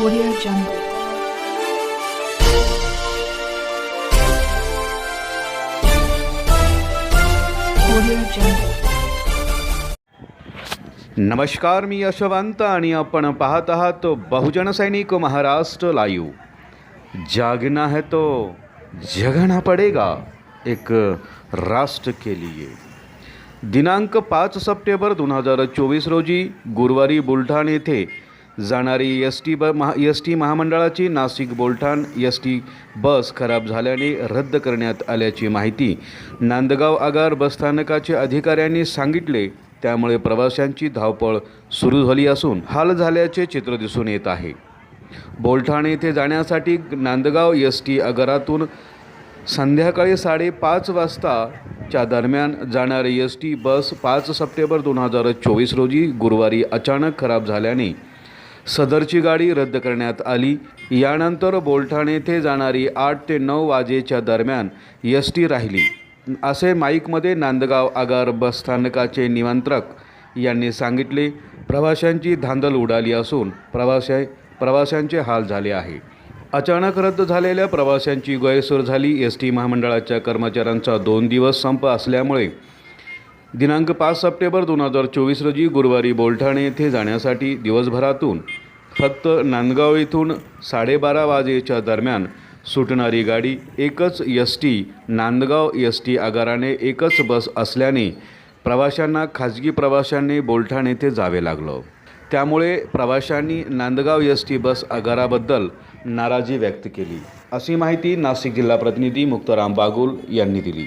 Audio Jungle. नमस्कार मी यशवंत आणि आपण पाहत आहात बहुजन सैनिक महाराष्ट्र लाईव्ह जागना है तो जगना पडेगा एक राष्ट्र के लिए. दिनांक पाच सप्टेंबर दोन हज़ार चोवीस रोजी गुरुवारी बुलढाण येथे जाणारी एस टी ब महा एस टी महामंडळाची Nashik Bolthan S T bus खराब झाल्याने रद्द करण्यात आल्याची माहिती. नांदगाव आगार बसस्थानकाचे अधिकाऱ्यांनी सांगितले त्यामुळे प्रवाशांची धावपळ सुरू झाली असून हाल झाल्याचे चित्र दिसून येत आहे. बोलठाण येथे जाण्यासाठी नांदगाव एस टी आगारातून संध्याकाळी साडेपाच वाजताच्या दरम्यान जाणारी एस टी बस पाच सप्टेंबर दोन हजार चोवीस रोजी गुरुवारी अचानक खराब झाल्याने सदरची गाडी रद्द करण्यात आली. यानंतर बोलठाणे येथे जाणारी आठ ते नऊ वाजेच्या दरम्यान एस टी राहिली. असे माईकमध्ये नांदगाव आगार बसस्थानकाचे निमंत्रक यांनी सांगितले प्रवाशांची धांदल उडाली असून प्रवाशा प्रवाशांचे हाल झाले आहे. अचानक रद्द झालेल्या प्रवाशांची गैरसोय झाली. एस टी महामंडळाच्या कर्मचाऱ्यांचा दोन दिवस संप असल्यामुळे दिनांक पाच सप्टेंबर दोन हजार चोवीस रोजी गुरुवारी बोलठाणे येथे जाण्यासाठी दिवसभरातून फक्त नांदगाव येथून साडेबारा वाजेच्या दरम्यान सुटणारी गाडी एकच S T Nandgaon S T आगाराने एकच बस असल्याने प्रवाशांना खाजगी प्रवाशांनी बोलठाणे येथे जावे लागलं. त्यामुळे प्रवाशांनी नांदगाव एस टी बस आगाराबद्दल नाराजी व्यक्त केली. अशी माहिती नाशिक जिल्हा प्रतिनिधी मुक्ताराम बागुल यांनी दिली.